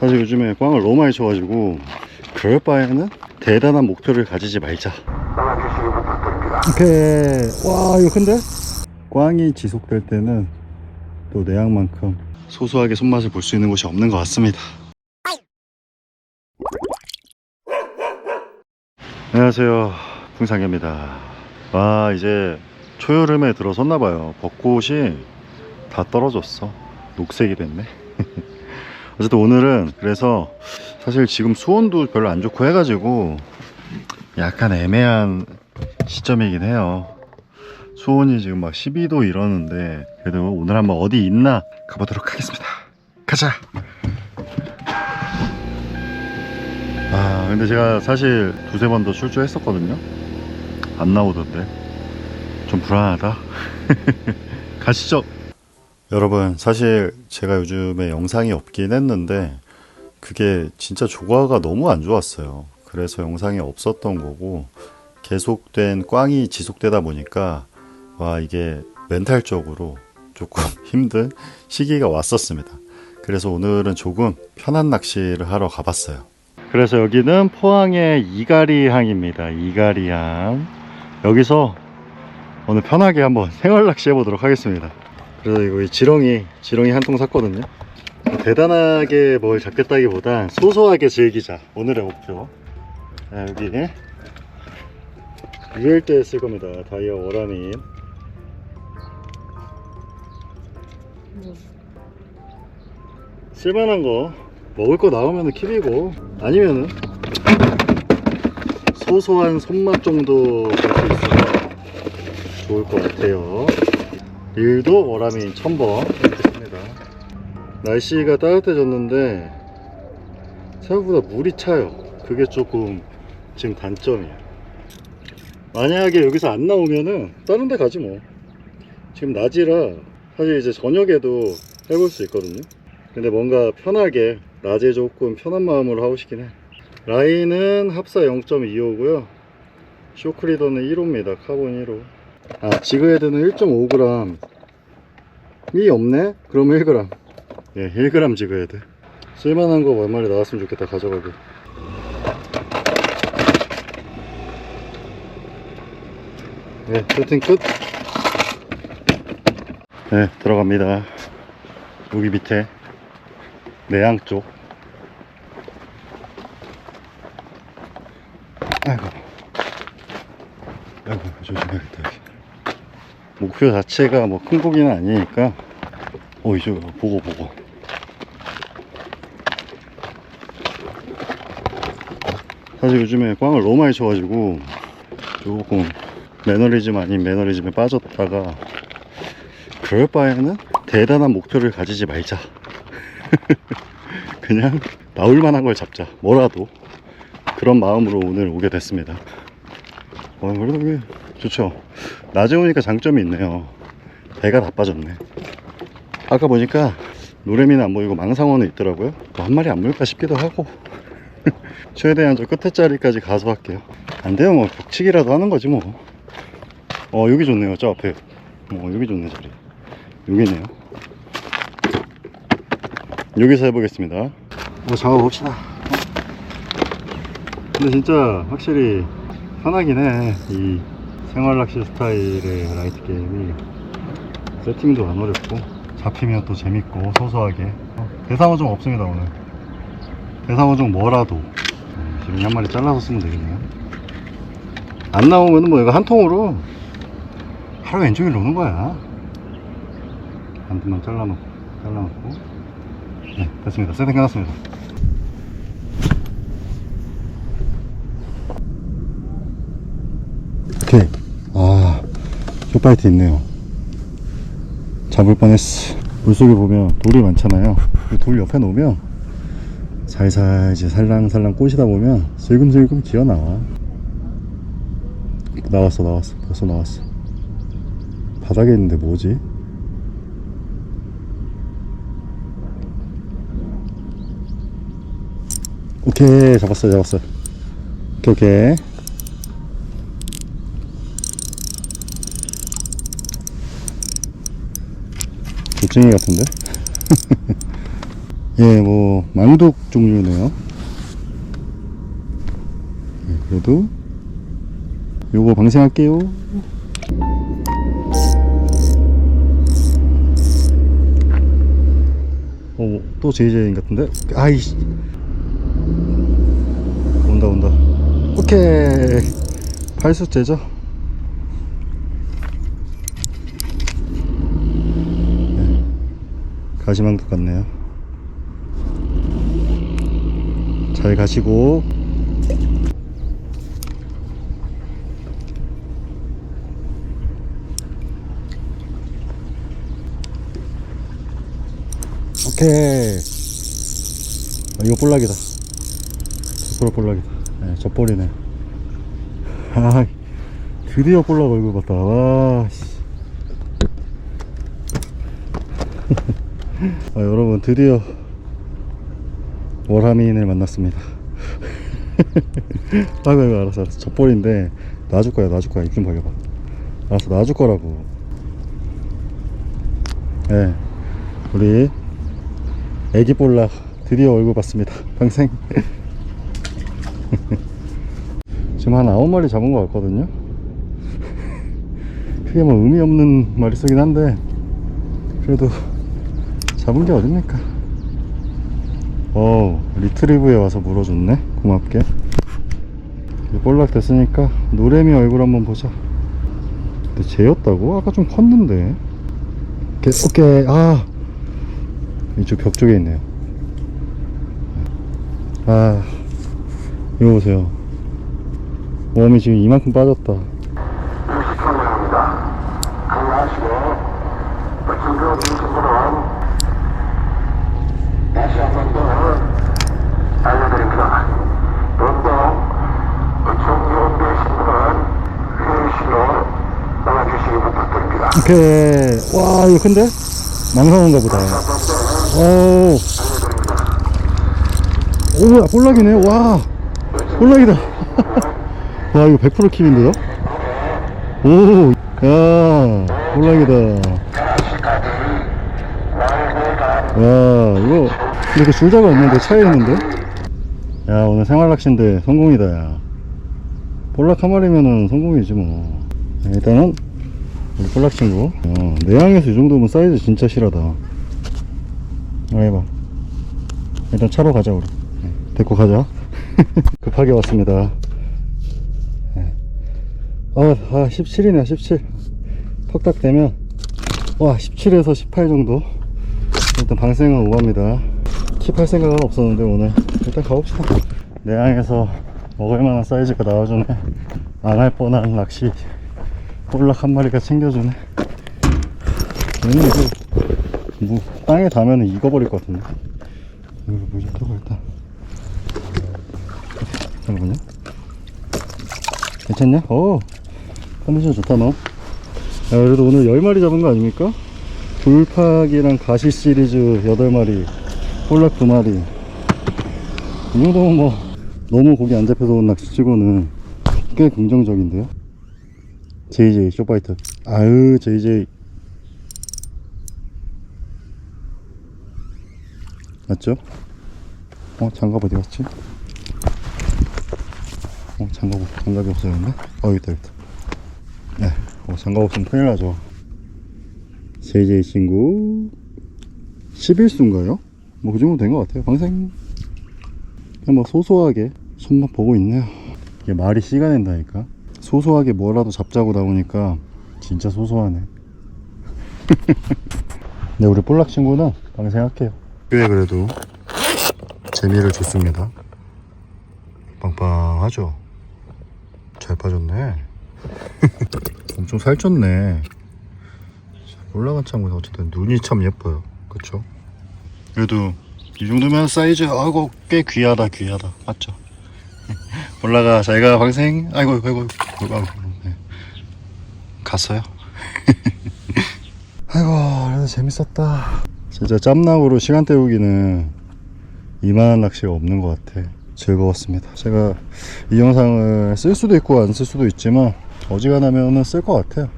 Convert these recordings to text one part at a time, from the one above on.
사실 요즘에 꽝을 너무 많이 쳐가지고 그럴 바에는 대단한 목표를 가지지 말자. 오케이. 와 이거 큰데? 꽝이 지속될 때는 또 내양만큼 소소하게 손맛을 볼 수 있는 곳이 없는 것 같습니다. 안녕하세요. 풍상입니다. 와 이제 초여름에 들어섰나봐요. 벚꽃이 다 떨어졌어. 녹색이 됐네 어쨌든 오늘은 그래서 사실 지금 수온도 별로 안 좋고 해가지고 약간 애매한 시점이긴 해요. 수온이 지금 막 12도 이러는데 그래도 오늘 한번 어디 있나 가보도록 하겠습니다. 가자! 아 근데 제가 사실 두세 번 더 출조했었거든요. 안 나오던데. 좀 불안하다. 가시죠 여러분 사실 제가 요즘에 영상이 없긴 했는데 그게 진짜 조과가 너무 안 좋았어요. 그래서 영상이 없었던 거고 계속된 꽝이 지속되다 보니까 와 이게 멘탈적으로 조금 힘든 시기가 왔었습니다. 그래서 오늘은 조금 편한 낚시를 하러 가봤어요. 그래서 여기는 포항의 이가리항입니다. 이가리항 여기서 오늘 편하게 한번 생활 낚시 해보도록 하겠습니다 그래서 이거 이 지렁이 지렁이 한 통 샀거든요. 대단하게 뭘 잡겠다기보단 소소하게 즐기자. 오늘의 목표. 자, 여기. 유일 때쓸 겁니다. 다이어 오라민 쓸만한 거 먹을 거 나오면 킵이고 아니면은 소소한 손맛 정도 볼 수 있어서 좋을 것 같아요 일도 워라민 1000번 했습니다. 날씨가 따뜻해졌는데 생각보다 물이 차요. 그게 조금 지금 단점이에요. 만약에 여기서 안 나오면은 다른 데 가지 뭐. 지금 낮이라 사실 이제 저녁에도 해볼 수 있거든요. 근데 뭔가 편하게 낮에 조금 편한 마음으로 하고 싶긴 해. 라인은 합사 0.25고요. 쇼크리더는 1호입니다. 카본 1호 아 지그헤드는 1.5g 이 없네? 그럼 1g 예 1g 지그헤드 쓸만한 거 몇 마리 나왔으면 좋겠다 가져가게 네 세팅 끝 네, 들어갑니다. 여기 밑에 내양 쪽. 아이고, 조심해야겠다. 여기. 목표 자체가 뭐 큰 고기는 아니니까. 어, 이제 보고, 보고. 사실 요즘에 꽝을 너무 많이 쳐가지고 조금 매너리즘 아닌 매너리즘에 빠졌다가 그럴 바에는 대단한 목표를 가지지 말자. 그냥 나올 만한 걸 잡자. 뭐라도. 그런 마음으로 오늘 오게 됐습니다. 어, 그래도 좋죠. 낮에 오니까 장점이 있네요. 배가 다 빠졌네. 아까 보니까 노래미는 안 보이고 망상어는 있더라고요. 뭐한 마리 안 물까 싶기도 하고. 최대한 저 끝에 자리까지 가서 할게요. 안 돼요, 뭐. 벽치기라도 하는 거지, 뭐. 어, 여기 좋네요. 저 앞에. 어, 여기 좋네, 자리. 여기네요. 여기서 해보겠습니다. 뭐 잡아봅시다. 근데 진짜 확실히 편하긴 해. 이 생활낚시 스타일의 라이트 게임이 세팅도 안 어렵고 잡히면 또 재밌고 소소하게 어, 대상어 좀 없습니다 오늘. 대상어 좀 뭐라도 음, 지금 한 마리 잘라서 쓰면 되겠네요. 안 나오면 뭐 이거 한 통으로 하루 왼종일 노는 거야. 반드만 잘라놓고 잘라놓고 네 됐습니다 세팅 끝났습니다 오케이 아 쇼파이트 있네요. 잡을 뻔했어. 물속에 보면 돌이 많잖아요. 그돌 옆에 놓으면 살살 이제 살랑살랑 꼬시다 보면 슬금슬금 기어 나와. 나왔어 나왔어. 벌써 나왔어. 바닥에 있는데 뭐지? 오케이 잡았어요 잡았어요. 오케이 오케이 돌쟁이 같은데 예, 뭐 망독 종류네요. 예, 그래도 요거 방생할게요. 어, 또 JJ인 같은데? 아이씨. 온다, 온다. 오케이. 팔수째죠? 가시망도 같네요. 잘 가시고. 오케이. 아, 이거 볼락이다. 100% 볼락이다. 네, 저 볼이네. 아, 드디어 볼락 얼굴 봤다. 와, 씨. 아, 여러분, 드디어 월하미인을 만났습니다. 아이고, 아이고, 알았어, 알았어. 저 볼인데, 놔줄 거야, 놔줄 거야. 입 좀 벌려봐. 알았어, 놔줄 거라고. 예. 네, 우리 애기 볼락 드디어 얼굴 봤습니다. 평생. 지금 한 아홉 마리 잡은 것 같거든요. 크게 뭐 의미 없는 마리수긴 한데 그래도 잡은 게 어딥니까? 어 리트리브에 와서 물어줬네. 고맙게. 볼락 됐으니까 노래미 얼굴 한번 보자. 근데 쟤였다고? 아까 좀 컸는데. 오케이, 오케이. 아 이쪽 벽 쪽에 있네요. 아, 이거 보세요. 웜이 지금 이만큼 빠졌다. 건강하시고 지금 오신 분은 다시 한 번 더 알려드립니다. 운동 준비되신 분은 회의실로 나와주시기 부탁드립니다. 오케이. 와, 이거 큰데? 망상어인가 보다. 오. 오, 야, 볼락이네. 와. 볼락이다. 와, 이거 100% 킴인데요? 오, 야, 볼락이다. 와, 이거, 이렇게 줄자가 없는데 차에 있는데? 야, 오늘 생활 낚시인데 성공이다, 야. 볼락 한 마리면은 성공이지, 뭐. 자, 일단은, 우리 볼락 친구. 어, 내양에서 이 정도면 사이즈 진짜 실하다. 아, 해봐. 일단 차로 가자, 우리. 네, 데리고 가자. 급하게 왔습니다. 네. 아, 아, 17이네, 17. 턱딱 되면, 와, 17에서 18 정도. 일단 방생은 오합니다. 킵할 생각은 없었는데, 오늘. 일단 가봅시다. 내양에서 먹을 만한 사이즈가 나와주네. 안 할 뻔한 낚시. 볼락 한 마리가 챙겨주네. 얘는 이거, 뭐, 땅에 닿으면 익어버릴 것 같은데. 이거 물좀 끄고 일단. 잠깐만요. 괜찮냐? 어, 컨디션 좋다, 너. 야, 그래도 오늘 10마리 잡은 거 아닙니까? 불팍이랑 가시 시리즈 8마리, 볼락 2마리. 이 정도면 뭐, 너무 고기 안 잡혀서 온 낚시 치고는 꽤 긍정적인데요? JJ 쇼파이터. 아유 JJ 맞죠? 어 장갑 어디 갔지? 어 장갑 없- 장갑이 없어졌네? 어 여기 있다 있다. 네. 어, 장갑 없으면 큰일 나죠. JJ 친구. 11수인가요? 뭐 그 정도 된 것 같아요. 방생. 그냥 뭐 소소하게 손맛 보고 있네요. 이게 말이 씨가 낸다니까 소소하게 뭐라도 잡자고 나오니까 진짜 소소하네. 네, 우리 볼락 친구는 방생할게요. 꽤 그래도 재미를 줬습니다. 빵빵하죠? 잘 빠졌네. 엄청 살쪘네. 올라간 참고 어쨌든 눈이 참 예뻐요. 그쵸? 그래도 이 정도면 사이즈 아이고 꽤 귀하다 귀하다 맞죠? 올라가 자기가 방생 아이고 아이고 아이고, 아이고 네. 갔어요? 아이고 그래도 재밌었다. 진짜 짬nak으로 시간 때우기는 이만한 낚시가 없는 것 같아. 즐거웠습니다. 제가 이 영상을 쓸 수도 있고 안 쓸 수도 있지만 어지간하면은 쓸 것 같아요.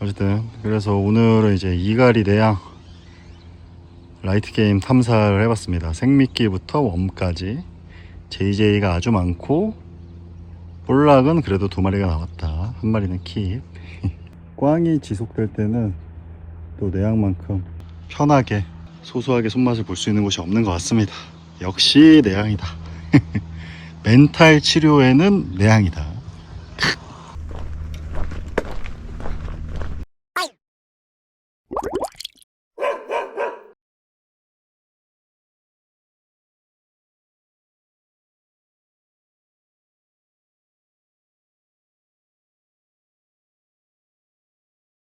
어쨌든 그래서 오늘은 이제 이가리 내양 라이트 게임 탐사를 해봤습니다. 생미끼부터 웜까지. JJ가 아주 많고 볼락은 그래도 두 마리가 나왔다. 한 마리는 킵. 꽝이 지속될 때는 또 내양만큼 편하게 소소하게 손맛을 볼 수 있는 곳이 없는 것 같습니다. 역시 내양이다. 멘탈 치료에는 내양이다.